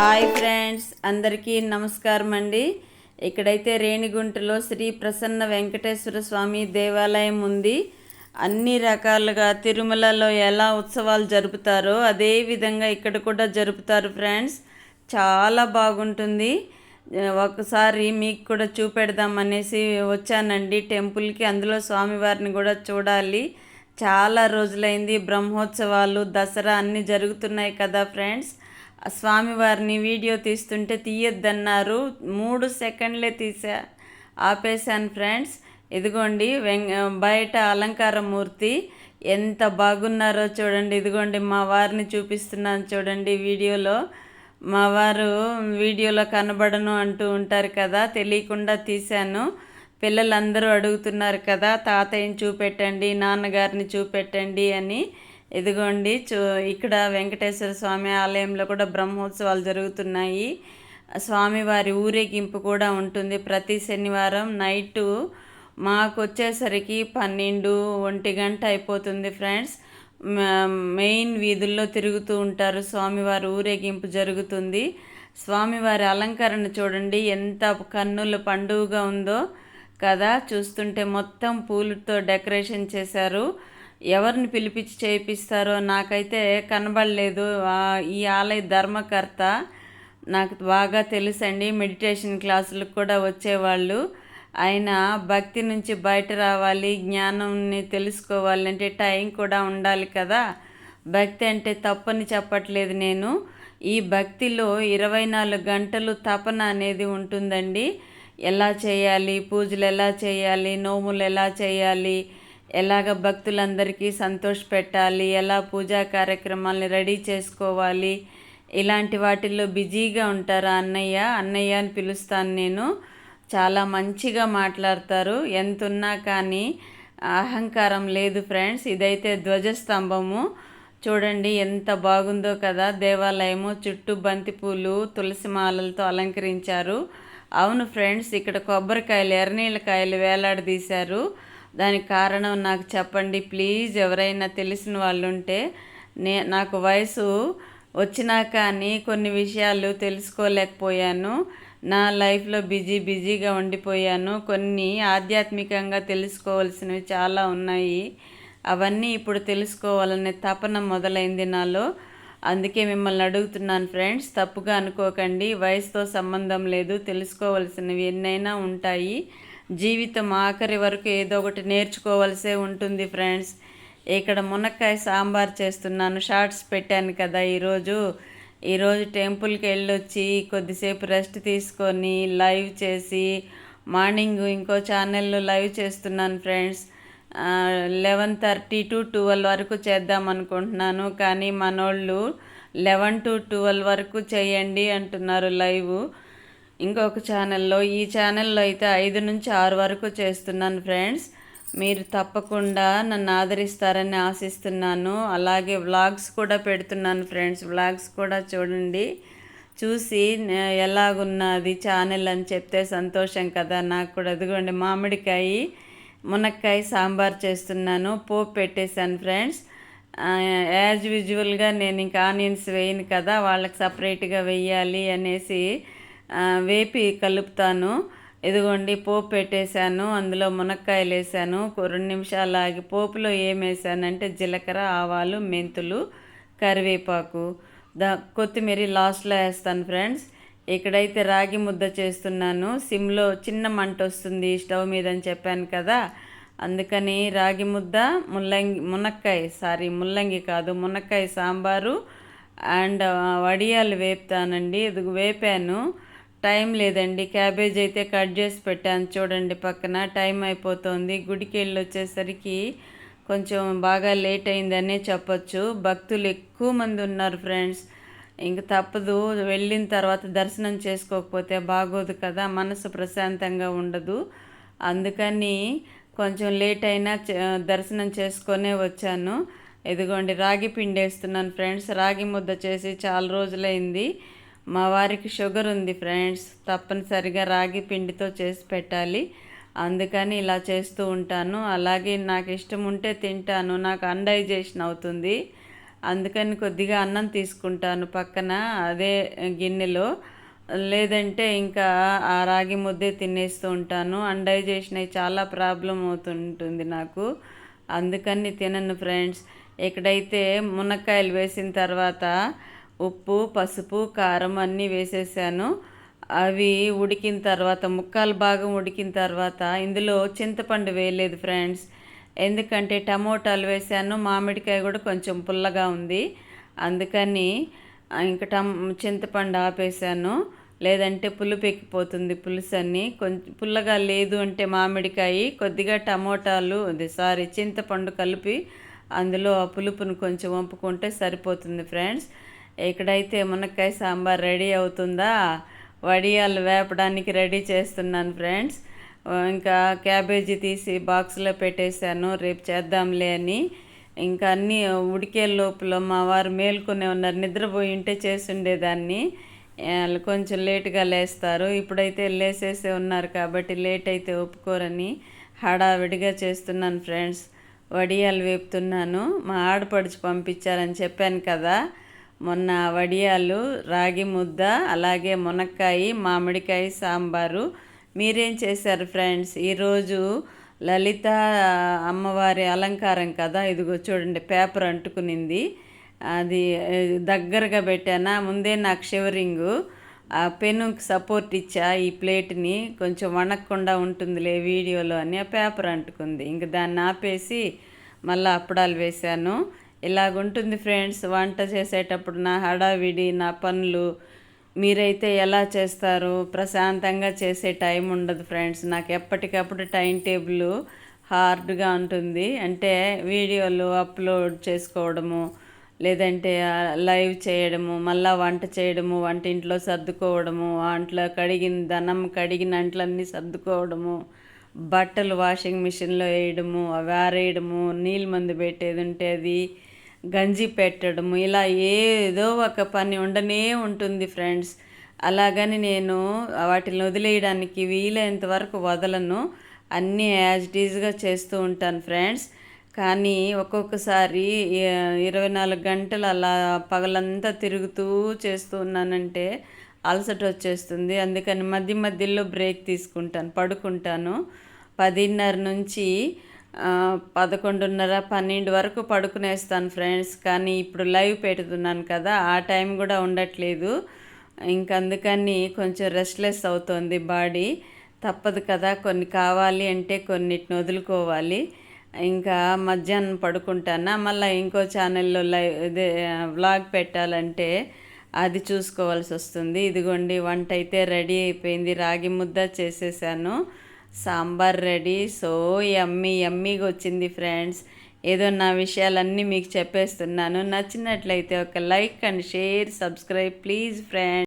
Hi friends అందరికీ నమస్కారం అండి. ఇక్కడైతే రేణిగుంటలో శ్రీ ప్రసన్న వెంకటేశ్వర స్వామి దేవాలయం ఉంది. అన్ని రకాలుగా తిరుమలలో ఎలా ఉత్సవాలు జరుపుతారో అదే విధంగా ఇక్కడ కూడా జరుపుతారు ఫ్రెండ్స్. చాలా బాగుంటుంది. ఒకసారి మీకు కూడా చూపెడదాం అనేసి వచ్చానండి టెంపుల్కి. అందులో స్వామివారిని కూడా చూడాలి. చాలా రోజులైంది బ్రహ్మోత్సవాలు దసరా అన్నీ జరుగుతున్నాయి కదా ఫ్రెండ్స్. స్వామివారిని వీడియో తీస్తుంటే తీయొద్దన్నారు. మూడు సెకండ్లే తీసా ఆపేశాను ఫ్రెండ్స్. ఇదిగోండి వెంగ బయట అలంకార మూర్తి ఎంత బాగున్నారో చూడండి. ఇదిగోండి మా వారిని చూపిస్తున్నాను చూడండి వీడియోలో. మా వారు వీడియోలో కనబడను అంటూ ఉంటారు కదా తెలియకుండా తీశాను. పిల్లలందరూ అడుగుతున్నారు కదా తాతయ్యని చూపెట్టండి నాన్నగారిని చూపెట్టండి అని. ఇదిగోండి చూ ఇక్కడ వెంకటేశ్వర స్వామి ఆలయంలో కూడా బ్రహ్మోత్సవాలు జరుగుతున్నాయి. స్వామివారి ఊరేగింపు కూడా ఉంటుంది ప్రతి శనివారం నైటు. మాకు వచ్చేసరికి పన్నెండు ఒంటి గంట అయిపోతుంది ఫ్రెండ్స్. మెయిన్ వీధుల్లో తిరుగుతూ ఉంటారు స్వామివారి ఊరేగింపు జరుగుతుంది. స్వామివారి అలంకరణ చూడండి ఎంత కన్నుల పండుగగా ఉందో కదా. చూస్తుంటే మొత్తం పూలతో డెకరేషన్ చేశారు. ఎవరిని పిలిపించి చేయిస్తారో నాకైతే కనబడలేదు. ఈ ఆలయ ధర్మకర్త నాకు బాగా తెలుసండి. మెడిటేషన్ క్లాసులకు కూడా వచ్చేవాళ్ళు. ఆయన భక్తి నుంచి బయట రావాలి జ్ఞానంని తెలుసుకోవాలంటే టైం కూడా ఉండాలి కదా. భక్తి అంటే తప్పని చెప్పట్లేదు నేను. ఈ భక్తిలో ఇరవై నాలుగు గంటలు తపన అనేది ఉంటుందండి. ఎలా చేయాలి పూజలు ఎలా చేయాలి నోములు ఎలా చేయాలి ఎలాగ భక్తులందరికీ సంతోష పెట్టాలి ఎలా పూజా కార్యక్రమాలని రెడీ చేసుకోవాలి ఇలాంటి వాటిల్లో బిజీగా ఉంటారా అన్నయ్య? అన్నయ్య అని పిలుస్తాను నేను. చాలా మంచిగా మాట్లాడతారు. ఎంత ఉన్నా కానీ అహంకారం లేదు ఫ్రెండ్స్. ఇదైతే ధ్వజస్తంభము. చూడండి ఎంత బాగుందో కదా. దేవాలయము చుట్టూ బంతిపూలు తులసి మాలలతో అలంకరించారు. అవును ఫ్రెండ్స్ ఇక్కడ కొబ్బరికాయలు ఎర్రనీళ్ళకాయలు వేలాడదీశారు. దానికి కారణం నాకు చెప్పండి ప్లీజ్. ఎవరైనా తెలిసిన వాళ్ళు ఉంటే నే నాకు వయసు వచ్చినా కానీ కొన్ని విషయాలు తెలుసుకోలేకపోయాను. నా లైఫ్లో బిజీ బిజీగా ఉండిపోయాను. కొన్ని ఆధ్యాత్మికంగా తెలుసుకోవాల్సినవి చాలా ఉన్నాయి. అవన్నీ ఇప్పుడు తెలుసుకోవాలనే తపన మొదలైంది నాలో. అందుకే మిమ్మల్ని అడుగుతున్నాను ఫ్రెండ్స్ తప్పుగా అనుకోకండి. వయసుతో సంబంధం లేదు తెలుసుకోవాల్సినవి ఎన్నైనా ఉంటాయి. జీవితం ఆఖరి వరకు ఏదో ఒకటి నేర్చుకోవాల్సే ఉంటుంది ఫ్రెండ్స్. ఇక్కడ మునక్కాయ సాంబార్ చేస్తున్నాను. షార్ట్స్ పెట్టాను కదా ఈరోజు. ఈరోజు టెంపుల్కి వెళ్ళొచ్చి కొద్దిసేపు రెస్ట్ తీసుకొని లైవ్ చేసి మార్నింగ్ ఇంకో ఛానల్లో లైవ్ చేస్తున్నాను friends. Eleven thirty to twelve వరకు చేద్దాం అనుకుంటున్నాను. కానీ మనోళ్ళు లెవెన్ టు ట్వెల్వ్ వరకు చేయండి అంటున్నారు లైవ్. ఇంకొక ఛానల్లో ఈ ఛానల్లో అయితే ఐదు నుంచి ఆరు వరకు చేస్తున్నాను ఫ్రెండ్స్ మీరు తప్పకుండా నన్ను ఆదరిస్తారని ఆశిస్తున్నాను. అలాగే వ్లాగ్స్ కూడా పెడుతున్నాను ఫ్రెండ్స్ వ్లాగ్స్ కూడా చూడండి. చూసి ఎలాగున్నది ఛానల్ అని చెప్తే సంతోషం కదా. నాకు కూడా అదిగోండి మామిడికాయ మునక్కాయ సాంబార్ చేస్తున్నాను. పోపు పెట్టేశాను ఫ్రెండ్స్ యాజ్ యూజువల్గా నేను ఇంకా ఆనియన్స్ వేయను కదా. వాళ్ళకి సపరేట్గా వేయాలి అనేసి వేపి కలుపుతాను. ఇదిగోండి పోపు పెట్టేశాను. అందులో మునక్కాయలు వేసాను రెండు నిమిషాలు ఆగి పోపులో ఏం వేసానంటే జీలకర్ర ఆవాలు మెంతులు కరివేపాకు. దా కొత్తిమీర లాస్ట్లో వేస్తాను ఫ్రెండ్స్. ఇక్కడైతే రాగి ముద్ద చేస్తున్నాను. సిమ్లో చిన్న మంట వస్తుంది స్టవ్ మీద అని చెప్పాను కదా. అందుకని రాగి ముద్ద ముల్లంగి మునక్కాయ సారీ ముల్లంగి కాదు మునక్కాయ సాంబారు అండ్ వడియాలు వేపుతానండి. ఇది వేపాను. టైం లేదండి. క్యాబేజ్ అయితే కట్ చేసి పెట్టాను చూడండి పక్కన. టైం అయిపోతుంది. గుడికి వెళ్ళి వచ్చేసరికి కొంచెం బాగా లేట్ అయిందనే చెప్పొచ్చు. భక్తులు ఎక్కువ మంది ఉన్నారు ఫ్రెండ్స్. ఇంక తప్పదు. వెళ్ళిన తర్వాత దర్శనం చేసుకోకపోతే బాగోదు కదా. మనసు ప్రశాంతంగా ఉండదు. అందుకని కొంచెం లేట్ అయినా దర్శనం చేసుకొనే వచ్చాను. ఇదిగోండి రాగి పిండి వేస్తున్నాను ఫ్రెండ్స్. రాగి ముద్ద చేసి చాలా రోజులైంది. మా వారికి షుగర్ ఉంది ఫ్రెండ్స్ తప్పనిసరిగా రాగి పిండితో చేసి పెట్టాలి. అందుకని ఇలా చేస్తూ ఉంటాను. అలాగే నాకు ఇష్టం ఉంటే తింటాను. నాకు అండైజేషన్ అవుతుంది. అందుకని కొద్దిగా అన్నం తీసుకుంటాను పక్కన అదే గిన్నెలో. లేదంటే ఇంకా ఆ రాగి ముద్దే తినేస్తూ ఉంటాను. అన్డైజెషన్ అయి చాలా ప్రాబ్లం అవుతుంటుంది నాకు. అందుకని తినను ఫ్రెండ్స్. ఇక్కడైతే మునక్కాయలు వేసిన తర్వాత ఉప్పు పసుపు కారం అన్నీ వేసేసాను. అవి ఉడికిన తర్వాత ముక్కలు భాగం ఉడికిన తర్వాత ఇందులో చింతపండు వేయలేదు ఫ్రెండ్స్. ఎందుకంటే టమోటాలు వేసాను మామిడికాయ కూడా కొంచెం పుల్లగా ఉంది. అందుకని ఇంకా టమ్ చింతపండు ఆపేసాను. లేదంటే పులుపు ఎక్కిపోతుంది పులుసు అన్ని. కొంచెం పుల్లగా లేదు అంటే మామిడికాయ కొద్దిగా టమోటాలు అది సారీ చింతపండు కలిపి అందులో ఆ పులుపును కొంచెం వంపుకుంటే సరిపోతుంది ఫ్రెండ్స్. ఇక్కడైతే మునక్కాయ సాంబార్ రెడీ అవుతుందా? వడియాలు వేపడానికి రెడీ చేస్తున్నాను ఫ్రెండ్స్. ఇంకా క్యాబేజీ తీసి బాక్స్లో పెట్టేశాను. రేపు చేద్దాంలే అని. ఇంకా అన్నీ ఉడికే లోపల మా వారు మేల్కొనే ఉన్నారు. నిద్రపోయి ఉంటే ఉండేదాన్ని వాళ్ళు కొంచెం లేటుగా లేస్తారు. ఇప్పుడైతే లేసేసే ఉన్నారు కాబట్టి లేట్ అయితే ఒప్పుకోరని హడావిడిగా చేస్తున్నాను ఫ్రెండ్స్. వడియాలు వేపుతున్నాను. మా ఆడపడుచు పంపించారని చెప్పాను కదా. మొన్న వడియాలు రాగి ముద్ద అలాగే మునక్కాయ మామిడికాయ సాంబారు. మీరేం చేశారు ఫ్రెండ్స్? ఈరోజు లలిత అమ్మవారి అలంకారం కదా? ఇదిగో చూడండి పేపర్ అంటుకునింది. అది దగ్గరగా పెట్టానా? ముందే నాకు షివరింగు. ఆ పెనుకి సపోర్ట్ ఇచ్చా ఈ ప్లేట్ని. కొంచెం వణక్కుండా ఉంటుందిలే వీడియోలో అని ఆ పేపర్ అంటుకుంది. ఇంక దాన్ని ఆపేసి మళ్ళీ అప్పడాలు వేశాను. ఇలాగుంటుంది ఫ్రెండ్స్ వంట చేసేటప్పుడు నా హడావిడి నా పనులు మీరైతే ఎలా చేస్తారు? ప్రశాంతంగా చేసే టైం ఉండదు ఫ్రెండ్స్. నాకు ఎప్పటికప్పుడు టైం టేబుల్ హార్డ్గా ఉంటుంది. అంటే వీడియోలు అప్లోడ్ చేసుకోవడము లేదంటే లైవ్ చేయడము మళ్ళీ వంట చేయడము వంటింట్లో సర్దుకోవడము అంట్లో కడిగిన ధనం కడిగిన అంట్లన్నీ సర్దుకోవడము బట్టలు వాషింగ్ మిషన్లో వేయడము అవి ఆరేయడము నీళ్ళు మందు పెట్టేది ఉంటే అది గంజి పెట్టడము ఇలా ఏదో ఒక పని ఉండనే ఉంటుంది ఫ్రెండ్స్. అలాగని నేను వాటిని వదిలేయడానికి వీలైనంత వరకు వదలను. అన్నీ యాజ్ డీజ్గా చేస్తూ ఉంటాను ఫ్రెండ్స్. కానీ ఒక్కొక్కసారి ఇరవై నాలుగు గంటలు అలా పగలంతా తిరుగుతూ చేస్తూ ఉన్నానంటే అలసట వచ్చేస్తుంది. అందుకని మధ్య మధ్యలో బ్రేక్ తీసుకుంటాను పడుకుంటాను. పదిన్నర నుంచి పదకొండున్నర పన్నెండు వరకు పడుకునేస్తాను ఫ్రెండ్స్ కానీ ఇప్పుడు లైవ్ పెడుతున్నాను కదా ఆ టైం కూడా ఉండట్లేదు. ఇంకందుకని కొంచెం రెస్ట్లెస్ అవుతుంది బాడీ. తప్పదు కదా కొన్ని కావాలి అంటే కొన్నిటిని వదులుకోవాలి. ఇంకా మధ్యాహ్నం పడుకుంటానా మళ్ళీ ఇంకో ఛానల్లో లైవ్ ఇదే వ్లాగ్ పెట్టాలంటే అది చూసుకోవాల్సి వస్తుంది. ఇదిగోండి వంట అయితే రెడీ అయిపోయింది రాగి ముద్ద చేసేసాను. సాంబార్ రెడీ. సో ఎమ్మి ఎమ్మీగా వచ్చింది ఫ్రెండ్స్. ఏదో నా విషయాలన్నీ మీకు చెప్పేస్తున్నాను. నచ్చినట్లయితే ఒక like and share subscribe please friends